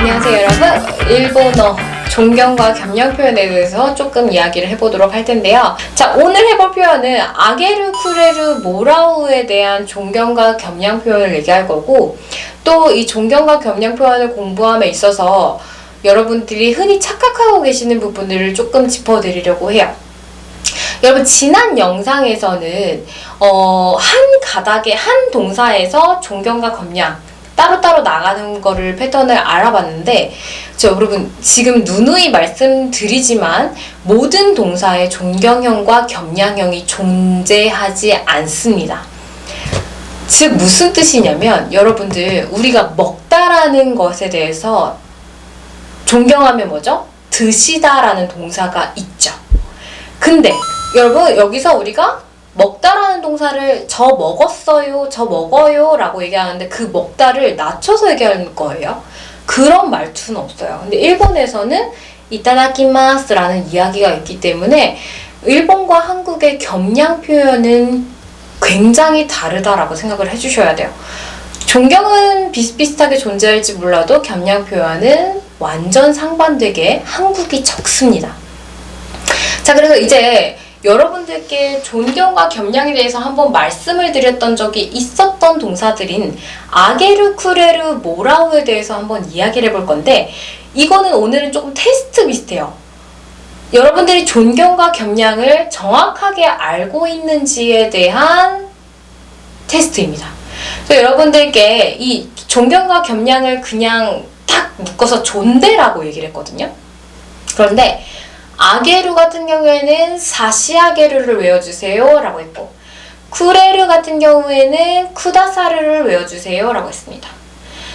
안녕하세요 여러분. 일본어 존경과 겸양 표현에 대해서 조금 이야기를 해보도록 할 텐데요. 자 오늘 해볼 표현은 아게르 쿠레르 모라우에 대한 존경과 겸양 표현을 얘기할 거고 또 이 존경과 겸양 표현을 공부함에 있어서 여러분들이 흔히 착각하고 계시는 부분들을 조금 짚어드리려고 해요. 여러분 지난 영상에서는 어, 한 가닥의 한 동사에서 존경과 겸양 따로따로 나가는 거를 패턴을 알아봤는데 저 여러분 지금 누누이 말씀드리지만 모든 동사에 존경형과 겸양형이 존재하지 않습니다. 즉 무슨 뜻이냐면 여러분들 우리가 먹다라는 것에 대해서 존경하면 뭐죠? 드시다라는 동사가 있죠. 근데 여러분 여기서 우리가 먹다라는 동사를 저 먹었어요, 저 먹어요 라고 얘기하는데 그 먹다를 낮춰서 얘기하는 거예요. 그런 말투는 없어요. 근데 일본에서는 이타다키마스 라는 이야기가 있기 때문에 일본과 한국의 겸양 표현은 굉장히 다르다라고 생각을 해주셔야 돼요. 존경은 비슷비슷하게 존재할지 몰라도 겸양 표현은 완전 상반되게 한국이 적습니다. 자, 그래서 이제 여러분들께 존경과 겸양에 대해서 한번 말씀을 드렸던 적이 있었던 동사들인 아게르, 쿠레르, 모라우에 대해서 한번 이야기를 해볼 건데 이거는 오늘은 조금 테스트 비슷해요. 여러분들이 존경과 겸양을 정확하게 알고 있는지에 대한 테스트입니다. 그래서 여러분들께 이 존경과 겸양을 그냥 딱 묶어서 존대라고 얘기를 했거든요. 그런데 아게루 같은 경우에는 사시아게루를 외워주세요 라고 했고 쿠레르 같은 경우에는 쿠다사르를 외워주세요 라고 했습니다.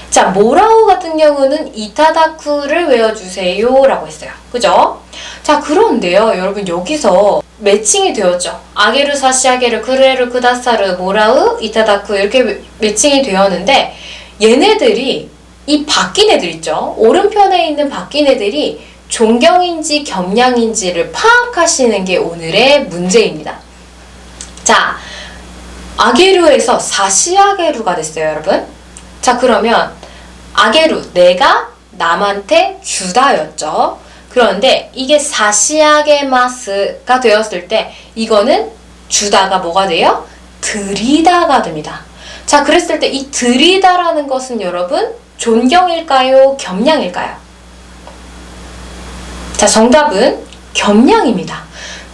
자, 모라우 같은 경우는 이타다쿠를 외워주세요 라고 했어요. 그죠? 자, 그런데요. 여러분 여기서 매칭이 되었죠. 아게르, 사시아게르, 쿠레르, 쿠다사르, 모라우, 이타다쿠 이렇게 매칭이 되었는데 얘네들이 이 바뀐 애들 있죠. 오른편에 있는 바뀐 애들이 존경인지 겸양인지를 파악하시는 게 오늘의 문제입니다. 자, 아게루에서 사시아게루가 됐어요, 여러분. 자, 그러면 아게루, 내가 남한테 주다였죠. 그런데 이게 사시아게마스가 되었을 때 이거는 주다가 뭐가 돼요? 드리다가 됩니다. 자, 그랬을 때 이 드리다라는 것은 여러분 존경일까요? 겸양일까요? 자, 정답은 겸양입니다.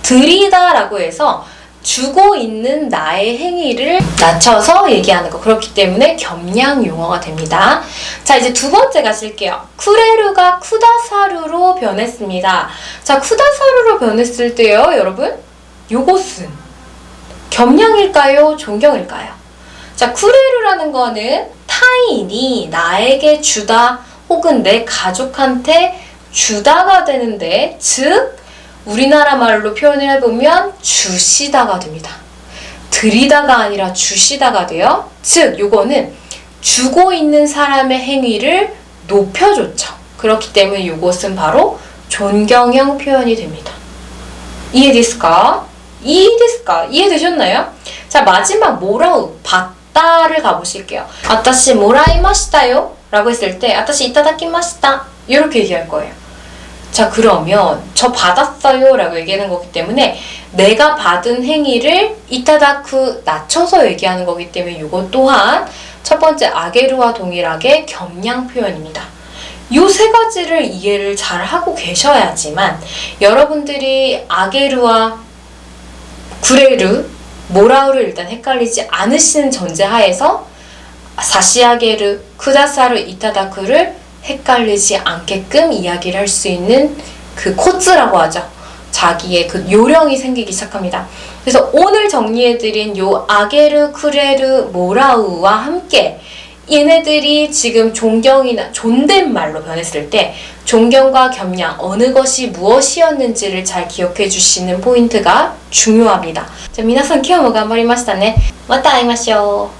드리다 라고 해서 주고 있는 나의 행위를 낮춰서 얘기하는 거. 그렇기 때문에 겸양 용어가 됩니다. 자, 이제 두 번째 가실게요. 쿠레루가 쿠다사루로 변했습니다. 자, 쿠다사루로 변했을 때요, 여러분. 요것은 겸양일까요? 존경일까요? 자, 쿠레루라는 거는 타인이 나에게 주다 혹은 내 가족한테 주다가 되는데 즉 우리나라 말로 표현을 해보면 주시다가 됩니다. 드리다가 아니라 주시다가 돼요. 즉 요거는 주고 있는 사람의 행위를 높여줬죠. 그렇기 때문에 이것은 바로 존경형 표현이 됩니다. 이해됐을까? 이해됐을까? 이해되셨나요? 자 마지막 모라우 받다를 가보실게요. 아따시 모라이마시다요? 라고 했을 때 아따시 이타다키마시다 이렇게 얘기할 거예요. 자, 그러면 저 받았어요 라고 얘기하는 거기 때문에 내가 받은 행위를 이타다쿠 낮춰서 얘기하는 거기 때문에 이것 또한 첫 번째 아게루와 동일하게 겸양 표현입니다. 요 세 가지를 이해를 잘 하고 계셔야지만 여러분들이 아게루와 구레루, 모라우를 일단 헷갈리지 않으시는 전제 하에서 사시아게르, 쿠다사르, 이타다쿠를 헷갈리지 않게끔 이야기를 할 수 있는 그 코츠라고 하죠. 자기의 그 요령이 생기기 시작합니다. 그래서 오늘 정리해드린 요 아게르, 쿠레르, 모라우와 함께 얘네들이 지금 존경이나 존댓말로 변했을 때 존경과 겸양 어느 것이 무엇이었는지를 잘 기억해 주시는 포인트가 중요합니다. 자, 皆さん今日も頑張りましたね。また会いましょう。